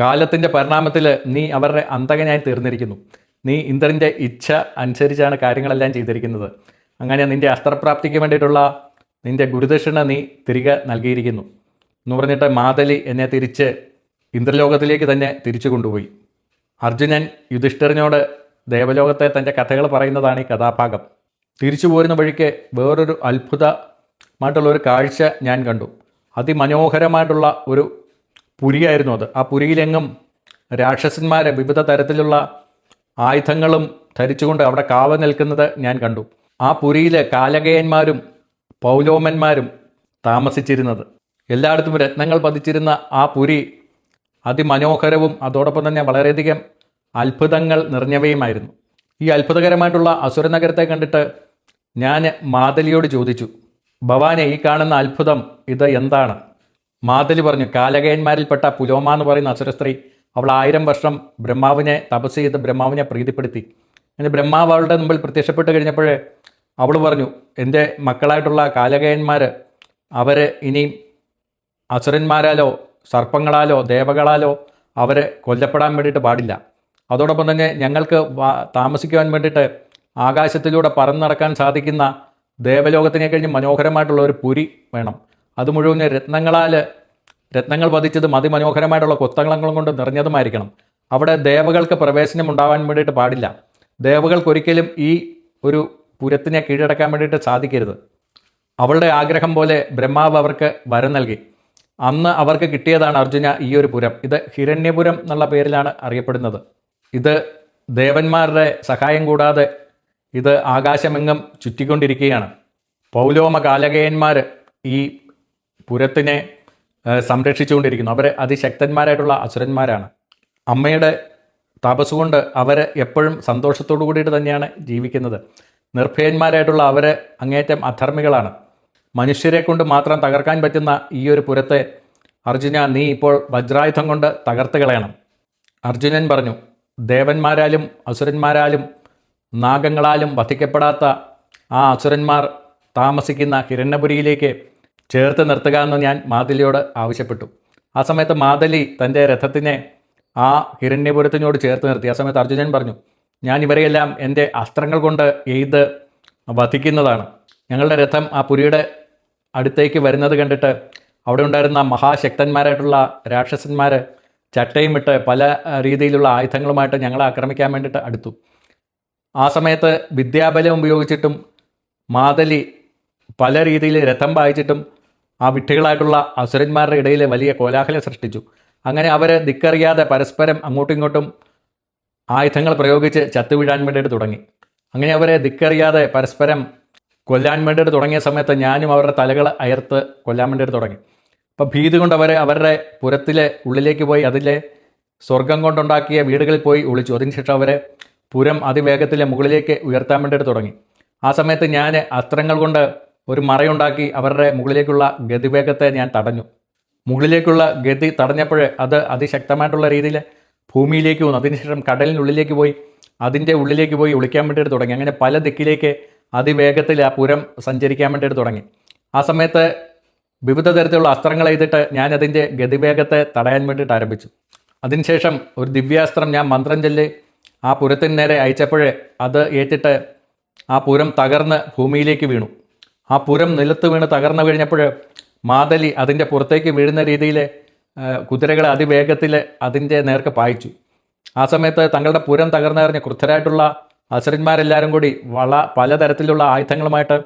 കാലത്തിന്റെ പരിണാമത്തിൽ നീ അവരുടെ അന്തകനായി തീർന്നിരിക്കുന്നു. നീ ഇന്ദ്രന്റെ ഇച്ഛ അനുസരിച്ചാണ് കാര്യങ്ങളെല്ലാം ചെയ്തിരിക്കുന്നത്. അങ്ങനെ നിന്റെ അസ്ത്രപ്രാപ്തിക്ക് വേണ്ടിയിട്ടുള്ള നിന്റെ ഗുരുദക്ഷിണ നീ തിരികെ നൽകിയിരിക്കുന്നു. എന്ന് പറഞ്ഞിട്ട് മാതലി എന്നെ തിരിച്ച് ഇന്ദ്രലോകത്തിലേക്ക് തന്നെ തിരിച്ചു കൊണ്ടുപോയി. അർജുനൻ യുധിഷ്ഠിരനോട് ദേവലോകത്തെ തന്റെ കഥകൾ പറയുന്നതാണ് ഈ കഥാഭാഗം. തിരിച്ചു പോരുന്ന വഴിക്ക് വേറൊരു അത്ഭുതമായിട്ടുള്ള ഒരു കാഴ്ച ഞാൻ കണ്ടു. അതിമനോഹരമായിട്ടുള്ള ഒരു പുരിയായിരുന്നു അത്. ആ പുരിയിലെങ്ങും രാക്ഷസന്മാരെ വിവിധ തരത്തിലുള്ള ആയുധങ്ങളും ധരിച്ചുകൊണ്ട് അവിടെ കാവൽ നിൽക്കുന്നത് ഞാൻ കണ്ടു. ആ പുരിയിലെ കാലകയന്മാരും പൗലോമന്മാരും താമസിച്ചിരുന്നത്. എല്ലായിടത്തും രത്നങ്ങൾ പതിച്ചിരുന്ന ആ പുരി അതിമനോഹരവും അതോടൊപ്പം തന്നെ വളരെയധികം അത്ഭുതങ്ങൾ നിറഞ്ഞവയുമായിരുന്നു. ഈ അത്ഭുതകരമായിട്ടുള്ള അസുരനഗരത്തെ കണ്ടിട്ട് ഞാൻ മാതലിയോട് ചോദിച്ചു ഭവാനെ ഈ കാണുന്ന അത്ഭുതം ഇത് എന്താണ്? മാതലി പറഞ്ഞു കാലകയന്മാരിൽപ്പെട്ട പുലോമ എന്ന് പറയുന്ന അസുര സ്ത്രീ അവൾ ആയിരം വർഷം ബ്രഹ്മാവിനെ തപസ് ചെയ്ത് ബ്രഹ്മാവിനെ പ്രീതിപ്പെടുത്തി. അങ്ങനെ ബ്രഹ്മാവ് അവളുടെ മുമ്പിൽ പ്രത്യക്ഷപ്പെട്ട് കഴിഞ്ഞപ്പോൾ അവൾ പറഞ്ഞു എന്റെ മക്കളായിട്ടുള്ള കാലകയന്മാർ അവർ ഇനിയും അസുരന്മാരാലോ സർപ്പങ്ങളാലോ ദേവകളാലോ അവരെ കൊല്ലപ്പെടാൻ വേണ്ടിയിട്ട് പാടില്ല. അതോടൊപ്പം തന്നെ ഞങ്ങൾക്ക് താമസിക്കുവാൻ വേണ്ടിയിട്ട് ആകാശത്തിലൂടെ പറന്നു നടക്കാൻ സാധിക്കുന്ന ദേവലോകത്തിനെ കഴിഞ്ഞ് മനോഹരമായിട്ടുള്ള ഒരു പുരി വേണം. അത് മുഴുവൻ രത്നങ്ങളാൽ രത്നങ്ങൾ പതിച്ചതും അതിമനോഹരമായിട്ടുള്ള കൊത്തങ്ങളങ്ങളും കൊണ്ട് നിറഞ്ഞതുമായിരിക്കണം. അവിടെ ദേവകൾക്ക് പ്രവേശനം ഉണ്ടാവാൻ വേണ്ടിയിട്ട് പാടില്ല. ദേവകൾക്കൊരിക്കലും ഈ ഒരു പുരത്തിനെ കീഴടക്കാൻ വേണ്ടിയിട്ട് സാധിക്കരുത്. അവളുടെ ആഗ്രഹം പോലെ ബ്രഹ്മാവ് അവർക്ക് വരം നൽകി. അന്ന് അവർക്ക് കിട്ടിയതാണ് അർജുന ഈ ഒരു പുരം. ഇത് ഹിരണ്യപുരം എന്നുള്ള പേരിലാണ് അറിയപ്പെടുന്നത്. ഇത് ദേവന്മാരുടെ സഹായം കൂടാതെ ഇത് ആകാശമെങ്ങും ചുറ്റിക്കൊണ്ടിരിക്കുകയാണ്. പൗലോമ കാലകയന്മാർ ഈ പുരത്തിനെ സംരക്ഷിച്ചുകൊണ്ടിരിക്കുന്നു. അവർ അതിശക്തന്മാരായിട്ടുള്ള അസുരന്മാരാണ്. അമ്മയുടെ തപസ്സുകൊണ്ട് അവർ എപ്പോഴും സന്തോഷത്തോടു കൂടിയിട്ട് തന്നെയാണ് ജീവിക്കുന്നത്. നിർഭയന്മാരായിട്ടുള്ള അവർ അങ്ങേറ്റം അധർമ്മികളാണ്. മനുഷ്യരെ കൊണ്ട് മാത്രം തകർക്കാൻ പറ്റുന്ന ഈ ഒരു പുരത്തെ അർജുന നീ ഇപ്പോൾ വജ്രായുധം കൊണ്ട് തകർത്ത് കളയണം. അർജുനൻ പറഞ്ഞു ദേവന്മാരാലും അസുരന്മാരാലും നാഗങ്ങളാലും വധിക്കപ്പെടാത്ത ആ അസുരന്മാർ താമസിക്കുന്ന ഹിരണ്യപുരിയിലേക്ക് ചേർത്ത് നിർത്തുക എന്ന് ഞാൻ മാതലിയോട് ആവശ്യപ്പെട്ടു. ആ സമയത്ത് മാതലി തന്റെ രഥത്തിനെ ആ ഹിരണ്യപുരത്തിനോട് ചേർത്ത് നിർത്തി. ആ സമയത്ത് അർജുനൻ പറഞ്ഞു ഞാൻ ഇവരെയെല്ലാം എന്റെ അസ്ത്രങ്ങൾ കൊണ്ട് എയ്ത് വധിക്കുന്നതാണ്. ഞങ്ങളുടെ രഥം ആ പുരിയുടെ അടുത്തേക്ക് വരുന്നത് കണ്ടിട്ട് അവിടെ ഉണ്ടായിരുന്ന മഹാശക്തന്മാരായിട്ടുള്ള രാക്ഷസന്മാർ ചട്ടയും ഇട്ട് പല രീതിയിലുള്ള ആയുധങ്ങളുമായിട്ട് ഞങ്ങളെ ആക്രമിക്കാൻ വേണ്ടിയിട്ട് അടുത്തു. ആ സമയത്ത് വിദ്യാബലം ഉപയോഗിച്ചിട്ടും മാതലി പല രീതിയിൽ രഥം വായിച്ചിട്ടും ആ വിട്ടികളായിട്ടുള്ള അസുരന്മാരുടെ ഇടയിൽ വലിയ കോലാഹലം സൃഷ്ടിച്ചു. അങ്ങനെ അവർ ദിക്കറിയാതെ പരസ്പരം അങ്ങോട്ടും ഇങ്ങോട്ടും ആയുധങ്ങൾ പ്രയോഗിച്ച് ചത്തുവീഴാൻ വേണ്ടിയിട്ട് തുടങ്ങി. അങ്ങനെ അവരെ ദിക്കറിയാതെ പരസ്പരം കൊല്ലാൻ വേണ്ടിയിട്ട് തുടങ്ങിയ സമയത്ത് ഞാനും അവരുടെ തലകൾ അയർത്ത് കൊല്ലാൻ വേണ്ടിയിട്ട് തുടങ്ങി. അപ്പോൾ ഭീതി കൊണ്ട് അവരെ അവരുടെ പുരത്തിലെ ഉള്ളിലേക്ക് പോയി അതിലെ സ്വർഗം കൊണ്ടുണ്ടാക്കിയ വീടുകളിൽ പോയി ഒളിച്ചു. അതിനുശേഷം അവരെ പുരം അതിവേഗത്തിലെ മുകളിലേക്ക് ഉയർത്താൻ വേണ്ടിയിട്ട് തുടങ്ങി. ആ സമയത്ത് ഞാൻ അസ്ത്രങ്ങൾ കൊണ്ട് ഒരു മറയുണ്ടാക്കി അവരുടെ മുകളിലേക്കുള്ള ഗതിവേഗത്തെ ഞാൻ തടഞ്ഞു. മുകളിലേക്കുള്ള ഗതി തടഞ്ഞപ്പോൾ അത് അതിശക്തമായിട്ടുള്ള രീതിയിൽ ഭൂമിയിലേക്ക് വന്നു. അതിനുശേഷം കടലിനുള്ളിലേക്ക് പോയി അതിന്റെ ഉള്ളിലേക്ക് പോയി ഒളിക്കാൻ വേണ്ടിയിട്ട് തുടങ്ങി. അങ്ങനെ പല ദിക്കിലേക്ക് അതിവേഗത്തിൽ ആ പുരം സഞ്ചരിക്കാൻ വേണ്ടിയിട്ട് തുടങ്ങി. ആ സമയത്ത് വിവിധ തരത്തിലുള്ള അസ്ത്രങ്ങൾ എഴുതിയിട്ട് ഞാൻ അതിന്റെ ഗതിവേഗത്തെ തടയാൻ വേണ്ടിയിട്ട് ആരംഭിച്ചു. അതിനുശേഷം ഒരു ദിവ്യാസ്ത്രം ഞാൻ മന്ത്രം ചൊല്ലി ആ പുരത്തിന് നേരെ അയച്ചപ്പോഴേ അത് ഏറ്റിട്ട് ആ പുരം തകർന്ന് ഭൂമിയിലേക്ക് വീണു. ആ പുരം നിലത്ത് വീണ് തകർന്നു കഴിഞ്ഞപ്പോൾ മാതലി അതിന്റെ പുറത്തേക്ക് വീഴുന്ന രീതിയിൽ കുതിരകളെ അതിവേഗത്തിൽ അതിന്റെ നേർക്ക് പായിച്ചു. ആ സമയത്ത് തങ്ങളുടെ പുരം തകർന്നറിഞ്ഞ് ക്രുദ്ധരായിട്ടുള്ള അസുരന്മാരെല്ലാവരും കൂടി വള പലതരത്തിലുള്ള ആയുധങ്ങളുമായിട്ട്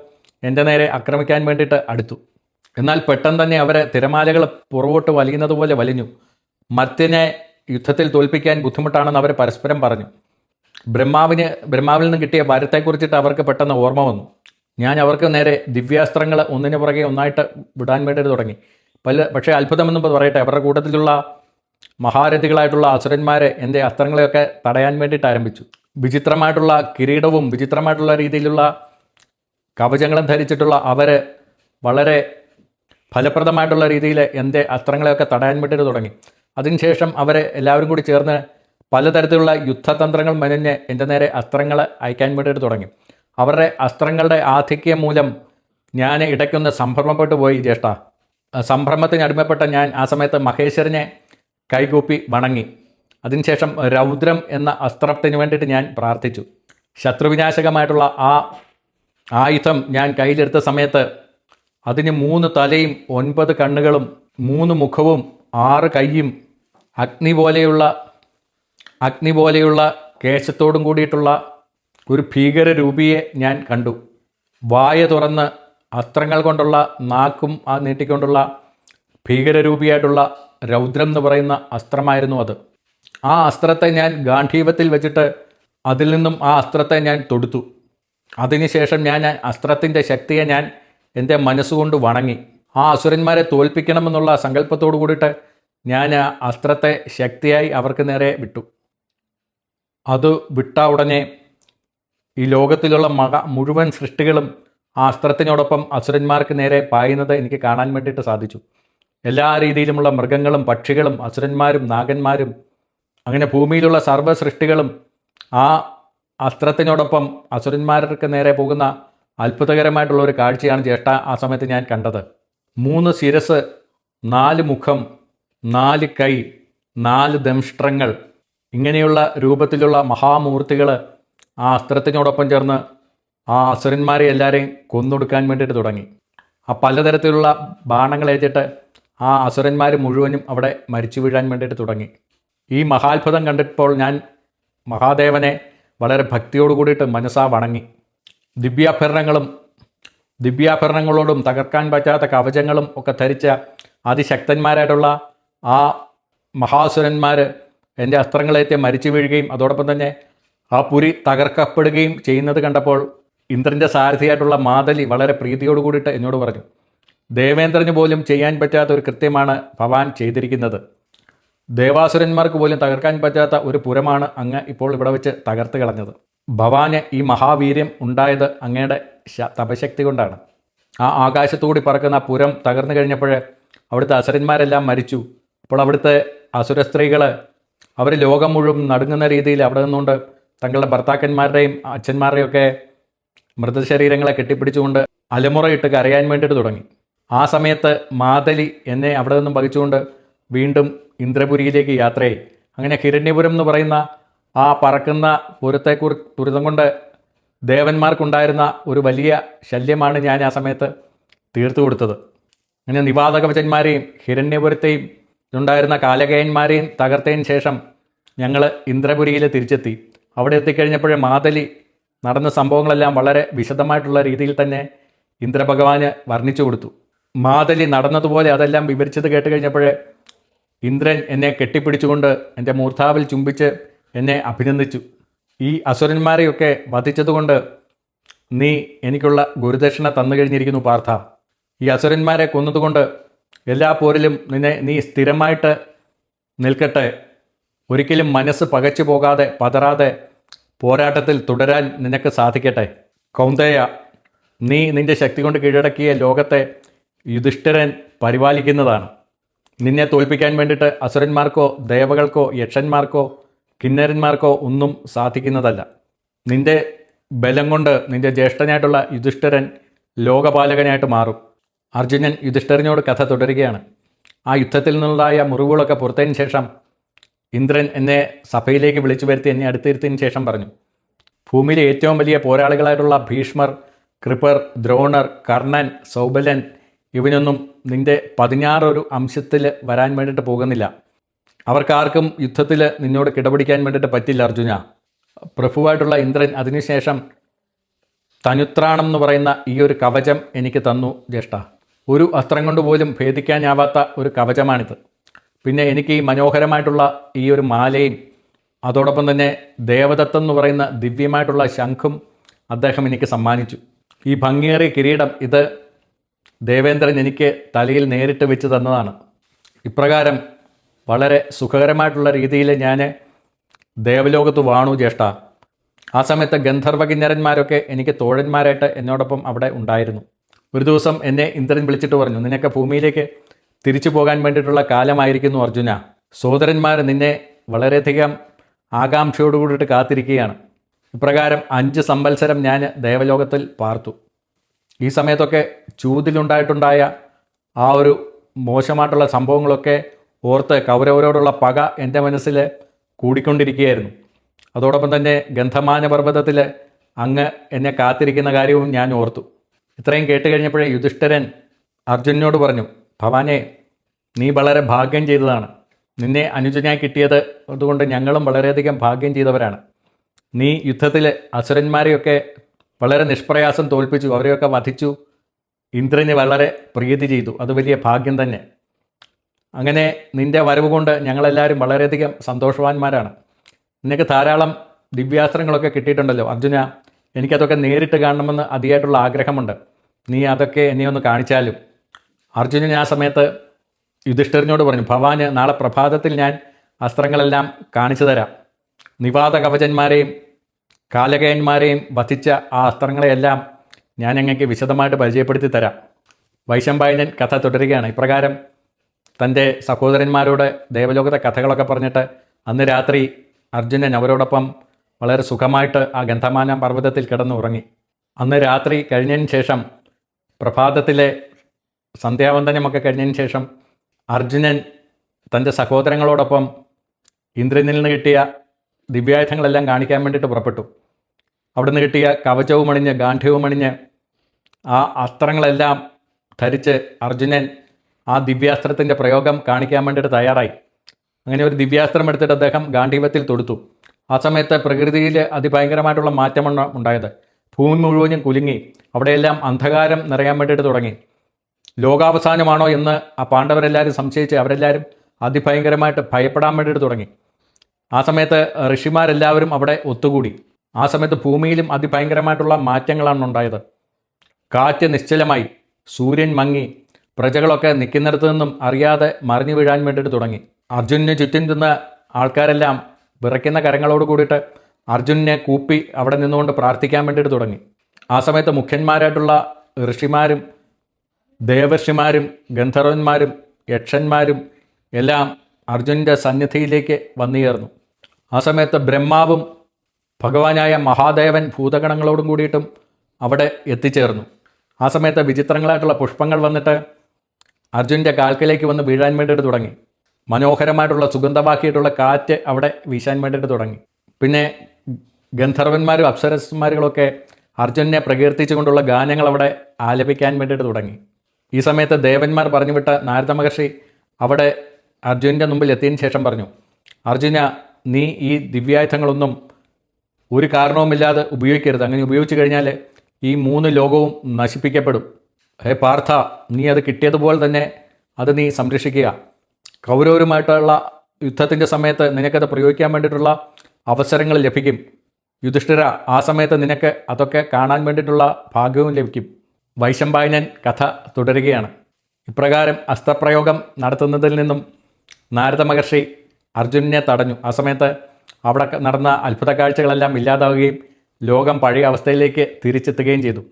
എന്റെ നേരെ ആക്രമിക്കാൻ വേണ്ടിയിട്ട് അടുത്തു. എന്നാൽ പെട്ടെന്ന് തന്നെ അവരെ തിരമാലകൾ പുറകോട്ട് വലിയുന്നത് പോലെ വലിഞ്ഞു. മർത്യനെ യുദ്ധത്തിൽ തോൽപ്പിക്കാൻ ബുദ്ധിമുട്ടാണെന്ന് അവർ പരസ്പരം പറഞ്ഞു. ബ്രഹ്മാവിന് ബ്രഹ്മാവിൽ നിന്ന് കിട്ടിയ വരത്തെക്കുറിച്ചിട്ട് അവർക്ക് പെട്ടെന്ന് ഓർമ്മ വന്നു. ഞാൻ അവർക്ക് നേരെ ദിവ്യാസ്ത്രങ്ങൾ ഒന്നിനു പുറകെ ഒന്നായിട്ട് വിടാൻ വേണ്ടിയിട്ട് തുടങ്ങി. പല പക്ഷേ അത്ഭുതമെന്ന് പറയട്ടെ അവരുടെ കൂട്ടത്തിലുള്ള മഹാരഥികളായിട്ടുള്ള അസുരന്മാരെ എന്റെ അസ്ത്രങ്ങളെയൊക്കെ തടയാൻ വേണ്ടിയിട്ട് ആരംഭിച്ചു. വിചിത്രമായിട്ടുള്ള കിരീടവും വിചിത്രമായിട്ടുള്ള രീതിയിലുള്ള കവചങ്ങളും ധരിച്ചിട്ടുള്ള അവർ വളരെ ഫലപ്രദമായിട്ടുള്ള രീതിയിൽ എന്റെ അസ്ത്രങ്ങളെയൊക്കെ തടയാൻ വേണ്ടിയിട്ട് തുടങ്ങി. അതിനുശേഷം അവരെ എല്ലാവരും കൂടി ചേർന്ന് പലതരത്തിലുള്ള യുദ്ധതന്ത്രങ്ങൾ മെനഞ്ഞ് എന്റെ നേരെ അസ്ത്രങ്ങൾ അയക്കാൻ വേണ്ടിയിട്ട് തുടങ്ങി. അവരുടെ അസ്ത്രങ്ങളുടെ ആധിക്യം മൂലം ഞാൻ ഇടയ്ക്കൊന്ന് സംഭ്രമപ്പെട്ടു പോയി ജ്യേഷ്ഠ. സംഭ്രമത്തിന് അടിമപ്പെട്ട ഞാൻ ആ സമയത്ത് മഹേശ്വരനെ കൈകൂപ്പി വണങ്ങി. അതിനുശേഷം രൗദ്രം എന്ന അസ്ത്രത്തിന് വേണ്ടിയിട്ട് ഞാൻ പ്രാർത്ഥിച്ചു. ശത്രുവിനാശകമായിട്ടുള്ള ആ ആയുധം ഞാൻ കയ്യിലെടുത്ത സമയത്ത് അതിന് മൂന്ന് തലയും ഒൻപത് കണ്ണുകളും മൂന്ന് മുഖവും ആറ് കൈയും അഗ്നി പോലെയുള്ള അഗ്നി പോലെയുള്ള കേശത്തോടും കൂടിയിട്ടുള്ള ഒരു ഭീകര രൂപിയെ ഞാൻ കണ്ടു. വായ തുറന്ന് അസ്ത്രങ്ങൾ കൊണ്ടുള്ള നാക്കും ആ നീട്ടിക്കൊണ്ടുള്ള ഭീകരരൂപിയായിട്ടുള്ള രൗദ്രം എന്ന് പറയുന്ന അസ്ത്രമായിരുന്നു അത്. ആ അസ്ത്രത്തെ ഞാൻ ഗാന്ധീവത്തിൽ വെച്ചിട്ട് അതിൽ നിന്നും ആ അസ്ത്രത്തെ ഞാൻ തൊടുത്തു. അതിനുശേഷം ഞാൻ അസ്ത്രത്തിന്റെ ശക്തിയെ ഞാൻ എന്റെ മനസ്സുകൊണ്ട് വണങ്ങി. ആ അസുരന്മാരെ തോൽപ്പിക്കണമെന്നുള്ള സങ്കല്പത്തോടു കൂടിയിട്ട് ഞാൻ ആ അസ്ത്രത്തെ ശക്തിയായി അവർക്ക് നേരെ വിട്ടു. അത് വിട്ട ഉടനെ ഈ ലോകത്തിലുള്ള മക മുഴുവൻ സൃഷ്ടികളും ആ അസ്ത്രത്തിനോടൊപ്പം അസുരന്മാർക്ക് നേരെ പായുന്നത് എനിക്ക് കാണാൻ വേണ്ടിയിട്ട് സാധിച്ചു. എല്ലാ രീതിയിലുമുള്ള മൃഗങ്ങളും പക്ഷികളും അസുരന്മാരും നാഗന്മാരും അങ്ങനെ ഭൂമിയിലുള്ള സർവ സൃഷ്ടികളും ആ അസ്ത്രത്തിനോടൊപ്പം അസുരന്മാർക്ക് നേരെ പോകുന്ന അത്ഭുതകരമായിട്ടുള്ള ഒരു കാഴ്ചയാണ് ജ്യേഷ്ഠ ആ സമയത്ത് ഞാൻ കണ്ടത്. മൂന്ന് ശിരസ് നാല് മുഖം നാല് കൈ നാല് ദംഷ്ട്രങ്ങൾ ഇങ്ങനെയുള്ള രൂപത്തിലുള്ള മഹാമൂർത്തികൾ ആ അസ്ത്രത്തിനോടൊപ്പം ചേർന്ന് ആ അസുരന്മാരെ എല്ലാവരെയും കൊന്നൊടുക്കാൻ വേണ്ടിയിട്ട് തുടങ്ങി. ആ പലതരത്തിലുള്ള ബാണങ്ങളേറ്റിട്ട് ആ അസുരന്മാർ മുഴുവനും അവിടെ മരിച്ചു വീഴാൻ വേണ്ടിയിട്ട് തുടങ്ങി. ഈ മഹാത്ഭുതം കണ്ടപ്പോൾ ഞാൻ മഹാദേവനെ വളരെ ഭക്തിയോട് കൂടിയിട്ട് മനസ്സാ വണങ്ങി. ദിവ്യാഭരണങ്ങളും ദിവ്യാഭരണങ്ങളോടും തകർക്കാൻ പറ്റാത്ത കവചങ്ങളും ഒക്കെ ധരിച്ച അതിശക്തന്മാരായിട്ടുള്ള ആ മഹാസുരന്മാർ എന്റെ അസ്ത്രങ്ങളേറ്റ് മരിച്ചു വീഴുകയും അതോടൊപ്പം തന്നെ ആ പുരി തകർക്കപ്പെടുകയും ചെയ്യുന്നത് കണ്ടപ്പോൾ ഇന്ദ്രന്റെ സാരഥിയായിട്ടുള്ള മാതലി വളരെ പ്രീതിയോട് കൂടിയിട്ട് എന്നോട് പറഞ്ഞു ദേവേന്ദ്രന് പോലും ചെയ്യാൻ പറ്റാത്ത ഒരു കൃത്യമാണ് ഭവാൻ ചെയ്തിരിക്കുന്നത്. ദേവാസുരന്മാർക്ക് പോലും തകർക്കാൻ പറ്റാത്ത ഒരു പുരമാണ് അങ്ങ് ഇപ്പോൾ ഇവിടെ വെച്ച് തകർത്ത് കളഞ്ഞത്. ഭവാന് ഈ മഹാവീര്യം ഉണ്ടായത് അങ്ങയുടെ തപശക്തി കൊണ്ടാണ്. ആ ആകാശത്തുകൂടി പറക്കുന്ന പുരം തകർന്നു കഴിഞ്ഞപ്പോൾ അവിടുത്തെ അസുരന്മാരെല്ലാം മരിച്ചു. അപ്പോൾ അവിടുത്തെ അസുര സ്ത്രീകൾ അവർ ലോകം മുഴുവൻ നടുങ്ങുന്ന രീതിയിൽ അവിടെ നിന്നുകൊണ്ട് തങ്ങളുടെ ഭർത്താക്കന്മാരുടെയും അച്ഛന്മാരുടെയും ഒക്കെ മൃതശരീരങ്ങളെ കെട്ടിപ്പിടിച്ചുകൊണ്ട് അലമുറയിട്ട് കരയാൻ വേണ്ടിയിട്ട് തുടങ്ങി. ആ സമയത്ത് മാതലി എന്നെ അവിടെ നിന്നും വഹിച്ചുകൊണ്ട് വീണ്ടും ഇന്ദ്രപുരിയിലേക്ക് യാത്രയായി അങ്ങനെ ഹിരണ്യപുരം എന്ന് പറയുന്ന ആ പറക്കുന്ന പുരത്തെക്കുറി ദുരിതം കൊണ്ട് ദേവന്മാർക്കുണ്ടായിരുന്ന ഒരു വലിയ ശല്യമാണ് ഞാൻ ആ സമയത്ത് തീർത്തു കൊടുത്തത്. അങ്ങനെ നിവാതകവചന്മാരെയും ഹിരണ്യപുരത്തെയും ഉണ്ടായിരുന്ന കാലകയന്മാരെയും തകർത്തതിന് ശേഷം ഞങ്ങൾ ഇന്ദ്രപുരിയിൽ തിരിച്ചെത്തി. അവിടെ എത്തിക്കഴിഞ്ഞപ്പോഴേ മാതലി നടന്ന സംഭവങ്ങളെല്ലാം വളരെ വിശദമായിട്ടുള്ള രീതിയിൽ തന്നെ ഇന്ദ്രഭഗവാന് വർണിച്ചു കൊടുത്തു. മാതലി നടന്നതുപോലെ അതെല്ലാം വിവരിച്ചത് കേട്ട് കഴിഞ്ഞപ്പോഴേ ഇന്ദ്രൻ എന്നെ കെട്ടിപ്പിടിച്ചുകൊണ്ട് എന്റെ മൂർധാവിൽ ചുംബിച്ച് എന്നെ അഭിനന്ദിച്ചു. ഈ അസുരന്മാരെയൊക്കെ വധിച്ചതുകൊണ്ട് നീ എനിക്കുള്ള ഗുരുദക്ഷിണ തന്നു കഴിഞ്ഞിരിക്കുന്നു പാർത്ഥ. ഈ അസുരന്മാരെ കൊന്നതുകൊണ്ട് എല്ലാ പോരിലും നിന്നെ നീ സ്ഥിരമായിട്ട് നിൽക്കട്ടെ. ഒരിക്കലും മനസ്സ് പകച്ചു പോകാതെ പതറാതെ പോരാട്ടത്തിൽ തുടരാൻ നിനക്ക് സാധിക്കട്ടെ. കൗന്ദേയ നീ നിന്റെ ശക്തി കൊണ്ട് കീഴടക്കിയ ലോകത്തെ യുധിഷ്ഠിരൻ പരിപാലിക്കുന്നതാണ്. നിന്നെ തോൽപ്പിക്കാൻ വേണ്ടിയിട്ട് അസുരന്മാർക്കോ ദേവകൾക്കോ യക്ഷന്മാർക്കോ കിന്നരന്മാർക്കോ ഒന്നും സാധിക്കുന്നതല്ല. നിന്റെ ബലം കൊണ്ട് നിന്റെ ജ്യേഷ്ഠനായിട്ടുള്ള യുധിഷ്ഠിരൻ ലോകപാലകനായിട്ട് മാറും. അർജുനൻ യുധിഷ്ഠിരനോട് കഥ തുടരുകയാണ്. ആ യുദ്ധത്തിൽ നിന്നുണ്ടായ മുറിവുകളൊക്കെ പുറത്തതിന് ശേഷം ഇന്ദ്രൻ എന്നെ സഭയിലേക്ക് വിളിച്ചു വരുത്തി എന്നെ അടുത്തിരുത്തിയതിന് ശേഷം പറഞ്ഞു ഭൂമിയിലെ ഏറ്റവും വലിയ പോരാളികളായിട്ടുള്ള ഭീഷ്മർ കൃപർ ദ്രോണർ കർണൻ സൗബലൻ ഇവനൊന്നും നിന്റെ പതിനാറൊരു അംശത്തിൽ വരാൻ വേണ്ടിയിട്ട് പോകുന്നില്ല. അവർക്കാർക്കും യുദ്ധത്തിൽ നിന്നോട് കിടപിടിക്കാൻ വേണ്ടിയിട്ട് പറ്റില്ല അർജുന. പ്രഭുവായിട്ടുള്ള ഇന്ദ്രൻ അതിനുശേഷം തനുത്രാണം എന്ന് പറയുന്ന ഈ ഒരു കവചം എനിക്ക് തന്നു ജ്യേഷ്ഠ. ഒരു അസ്ത്രം കൊണ്ട് പോലും ഭേദിക്കാനാവാത്ത ഒരു കവചമാണിത്. പിന്നെ എനിക്ക് ഈ മനോഹരമായിട്ടുള്ള ഈ ഒരു മാലയും അതോടൊപ്പം തന്നെ ദേവദത്തം എന്ന് പറയുന്ന ദിവ്യമായിട്ടുള്ള ശംഖും അദ്ദേഹം എനിക്ക് സമ്മാനിച്ചു. ഈ ഭംഗിയേറിയ കിരീടം ഇത് ദേവേന്ദ്രൻ എനിക്ക് തലയിൽ നേരിട്ട് വെച്ച് തന്നതാണ്. ഇപ്രകാരം വളരെ സുഖകരമായിട്ടുള്ള രീതിയിൽ ഞാൻ ദേവലോകത്ത് വാണു ജ്യേഷ്ഠ. ആ സമയത്ത് ഗന്ധർവകിന്നരന്മാരൊക്കെ എനിക്ക് തോഴന്മാരായിട്ട് എന്നോടൊപ്പം അവിടെ ഉണ്ടായിരുന്നു. ഒരു ദിവസം എന്നെ ഇന്ദ്രൻ വിളിച്ചിട്ട് പറഞ്ഞു നിനക്ക് ഭൂമിയിലേക്ക് തിരിച്ചു പോകാൻ വേണ്ടിയിട്ടുള്ള കാലമായിരിക്കുന്നു അർജുന. സോദരന്മാർ നിന്നെ വളരെയധികം ആകാംക്ഷയോടുകൂടിയിട്ട് കാത്തിരിക്കുകയാണ്. ഇപ്രകാരം അഞ്ച് സംവത്സരം ഞാൻ ദേവലോകത്തിൽ പാർത്തു. ഈ സമയത്തൊക്കെ ചൂതിലുണ്ടായിട്ടുണ്ടായ ആ ഒരു മോശമായിട്ടുള്ള സംഭവങ്ങളൊക്കെ ഓർത്ത് കൗരവരോടുള്ള പക എന്റെ മനസ്സിൽ കൂടിക്കൊണ്ടിരിക്കുകയായിരുന്നു. അതോടൊപ്പം തന്നെ ഗന്ധമാന പർവതത്തിൽ അങ്ങ് എന്നെ കാത്തിരിക്കുന്ന കാര്യവും ഞാൻ ഓർത്തു. ഇത്രയും കേട്ട് കഴിഞ്ഞപ്പോഴേ യുധിഷ്ഠിരൻ അർജുനോട് പറഞ്ഞു ഭവാനെ നീ വളരെ ഭാഗ്യം ചെയ്തതാണ്. നിന്നെ അനുജനായി കിട്ടിയത് അതുകൊണ്ട് ഞങ്ങളും വളരെയധികം ഭാഗ്യം ചെയ്തവരാണ്. നീ യുദ്ധത്തിൽ അസുരന്മാരെയൊക്കെ വളരെ നിഷ്പ്രയാസം തോൽപ്പിച്ചു അവരെയൊക്കെ വധിച്ചു. ഇന്ദ്രനെ വളരെ പ്രീതി ചെയ്തു. അത് വലിയ ഭാഗ്യം തന്നെ. അങ്ങനെ നിന്റെ വരവ് കൊണ്ട് ഞങ്ങളെല്ലാവരും വളരെയധികം സന്തോഷവാന്മാരാണ്. നിനക്ക് ധാരാളം ദിവ്യാസ്ത്രങ്ങളൊക്കെ കിട്ടിയിട്ടുണ്ടല്ലോ അർജുന. എനിക്കതൊക്കെ നേരിട്ട് കാണണമെന്ന് അതിയായിട്ടുള്ള ആഗ്രഹമുണ്ട്. നീ അതൊക്കെ എന്നെ ഒന്ന് കാണിച്ചാലും. അർജുനൻ ആ സമയത്ത് യുധിഷ്ഠിരനോട് പറഞ്ഞു ഭവാന് നാളെ പ്രഭാതത്തിൽ ഞാൻ അസ്ത്രങ്ങളെല്ലാം കാണിച്ചു തരാം. നിവാത കവചന്മാരെയും കാലകയന്മാരെയും വധിച്ച ആ അസ്ത്രങ്ങളെയെല്ലാം ഞാൻ അങ്ങക്ക് വിശദമായിട്ട് പരിചയപ്പെടുത്തി തരാം. വൈശമ്പായനൻ കഥ തുടരുകയാണ്. ഇപ്രകാരം തന്റെ സഹോദരന്മാരോട് ദേവലോകത്തെ കഥകളൊക്കെ പറഞ്ഞിട്ട് അന്ന് രാത്രി അർജുനൻ അവരോടൊപ്പം വളരെ സുഖമായിട്ട് ആ ഗന്ധമാന പർവതത്തിൽ കിടന്നു ഉറങ്ങി അന്ന് രാത്രി കഴിഞ്ഞതിന് ശേഷം പ്രഭാതത്തിലെ സന്ധ്യാവന്തനമൊക്കെ കഴിഞ്ഞതിന് ശേഷം അർജുനൻ തന്റെ സഹോദരങ്ങളോടൊപ്പം ഇന്ദ്രനിൽ നിന്ന് കിട്ടിയ ദിവ്യായുധങ്ങളെല്ലാം കാണിക്കാൻ വേണ്ടിയിട്ട് പുറപ്പെട്ടു. അവിടുന്ന് കിട്ടിയ കവചവും അണിഞ്ഞ് ഗാന്ധിവും അണിഞ്ഞ് ആ അസ്ത്രങ്ങളെല്ലാം ധരിച്ച് അർജുനൻ ആ ദിവ്യാസ്ത്രത്തിന്റെ പ്രയോഗം കാണിക്കാൻ വേണ്ടിയിട്ട് തയ്യാറായി. അങ്ങനെ ഒരു ദിവ്യാസ്ത്രം എടുത്തിട്ട് അദ്ദേഹം ഗാന്ധീവത്തിൽ തൊടുത്തു. ആ സമയത്ത് പ്രകൃതിയിൽ അതിഭയങ്കരമായിട്ടുള്ള മാറ്റമാണ് ഉണ്ടായത്. ഭൂമി മുഴുവനും കുലുങ്ങി. അവിടെയെല്ലാം അന്ധകാരം നിറയാൻ വേണ്ടിയിട്ട് തുടങ്ങി. ലോകാവസാനമാണോ എന്ന് ആ പാണ്ഡവരെല്ലാവരും സംശയിച്ച് അവരെല്ലാവരും അതിഭയങ്കരമായിട്ട് ഭയപ്പെടാൻ വേണ്ടിയിട്ട് തുടങ്ങി. ആ സമയത്ത് ഋഷിമാരെല്ലാവരും അവിടെ ഒത്തുകൂടി. ആ സമയത്ത് ഭൂമിയിലും അതിഭയങ്കരമായിട്ടുള്ള മാറ്റങ്ങളാണ് ഉണ്ടായത്. കാറ്റ് നിശ്ചലമായി സൂര്യൻ മങ്ങി പ്രജകളൊക്കെ നിൽക്കുന്നിടത്തു നിന്നും അറിയാതെ മറിഞ്ഞു വീഴാൻ വേണ്ടിയിട്ട് തുടങ്ങി. അർജുനന് ചുറ്റും നിന്ന ആൾക്കാരെല്ലാം വിറയ്ക്കുന്ന കരങ്ങളോട് കൂടിയിട്ട് അർജുനനെ കൂപ്പി അവിടെ നിന്നുകൊണ്ട് പ്രാർത്ഥിക്കാൻ വേണ്ടിയിട്ട് തുടങ്ങി. ആ സമയത്ത് മുഖ്യന്മാരായിട്ടുള്ള ഋഷിമാരും ദേവർഷിമാരും ഗന്ധർവന്മാരും യക്ഷന്മാരും എല്ലാം അർജുനന്റെ സന്നിധിയിലേക്ക് വന്നു ചേർന്നു. ആ സമയത്ത് ബ്രഹ്മാവും ഭഗവാനായ മഹാദേവൻ ഭൂതഗണങ്ങളോടും കൂടിയിട്ടും അവിടെ എത്തിച്ചേർന്നു. ആ സമയത്ത് വിചിത്രങ്ങളായിട്ടുള്ള പുഷ്പങ്ങൾ വന്നിട്ട് അർജുന്റെ കാൽക്കലേക്ക് വന്ന് വീഴാൻ വേണ്ടിയിട്ട് തുടങ്ങി. മനോഹരമായിട്ടുള്ള സുഗന്ധമാക്കിയിട്ടുള്ള കാറ്റ് അവിടെ വീശാൻ വേണ്ടിയിട്ട് തുടങ്ങി. പിന്നെ ഗന്ധർവന്മാരും അപ്സരസ്മാരുകളൊക്കെ അർജുനെ പ്രകീർത്തിച്ചുകൊണ്ടുള്ള ഗാനങ്ങൾ അവിടെ ആലപിക്കാൻ വേണ്ടിയിട്ട് തുടങ്ങി. ഈ സമയത്ത് ദേവന്മാർ പറഞ്ഞു വിട്ട നാരദ മഹർഷി അവിടെ അർജുനന്റെ മുമ്പിൽ എത്തിയതിന് ശേഷം പറഞ്ഞു അർജുന നീ ഈ ദിവ്യായുധങ്ങളൊന്നും ഒരു കാരണവുമില്ലാതെ ഉപയോഗിക്കരുത്. അങ്ങനെ ഉപയോഗിച്ചു കഴിഞ്ഞാൽ ഈ മൂന്ന് ലോകവും നശിപ്പിക്കപ്പെടും. ഹേ പാർത്ഥ നീ അത് കിട്ടിയതുപോലെ തന്നെ അത് നീ സംരക്ഷിക്കുക. കൗരവരുമായിട്ടുള്ള യുദ്ധത്തിന്റെ സമയത്ത് നിനക്കത് പ്രയോഗിക്കാൻ വേണ്ടിയിട്ടുള്ള അവസരങ്ങൾ ലഭിക്കും. യുധിഷ്ഠിര ആ സമയത്ത് നിനക്ക് അതൊക്കെ കാണാൻ വേണ്ടിയിട്ടുള്ള ഭാഗ്യവും ലഭിക്കും. വൈശമ്പായനൻ കഥ തുടരുകയാണ്. ഇപ്രകാരം അസ്ത്രപ്രയോഗം നടത്തുന്നതിൽ നിന്നും നാരദ മഹർഷി അർജുനനെ തടഞ്ഞു. ആ സമയത്ത് അവിടെ നടന്ന അത്ഭുത കാഴ്ചകളെല്ലാം ഇല്ലാതാവുകയും ലോകം പഴയ അവസ്ഥയിലേക്ക് തിരിച്ചെത്തുകയും ചെയ്തു.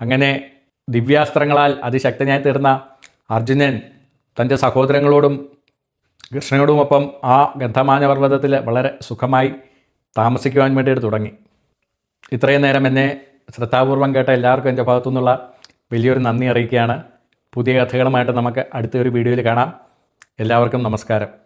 അങ്ങനെ ദിവ്യാസ്ത്രങ്ങളാൽ അതിശക്തനായി തീർന്ന അർജുനൻ തന്റെ സഹോദരങ്ങളോടും കൃഷ്ണനോടുമൊപ്പം ആ ഗന്ധമാനപർവതത്തിൽ വളരെ സുഖമായി താമസിക്കുവാൻ വേണ്ടിയിട്ട് തുടങ്ങി. ഇത്രയും നേരം എന്നെ ശ്രദ്ധാപൂർവം കേട്ട എല്ലാവർക്കും എന്റെ ഭാഗത്തു നിന്നുള്ള വലിയൊരു നന്ദി അറിയിക്കുകയാണ്. പുതിയ കഥകളുമായിട്ട് നമുക്ക് അടുത്തൊരു വീഡിയോയിൽ കാണാം. എല്ലാവർക്കും നമസ്കാരം.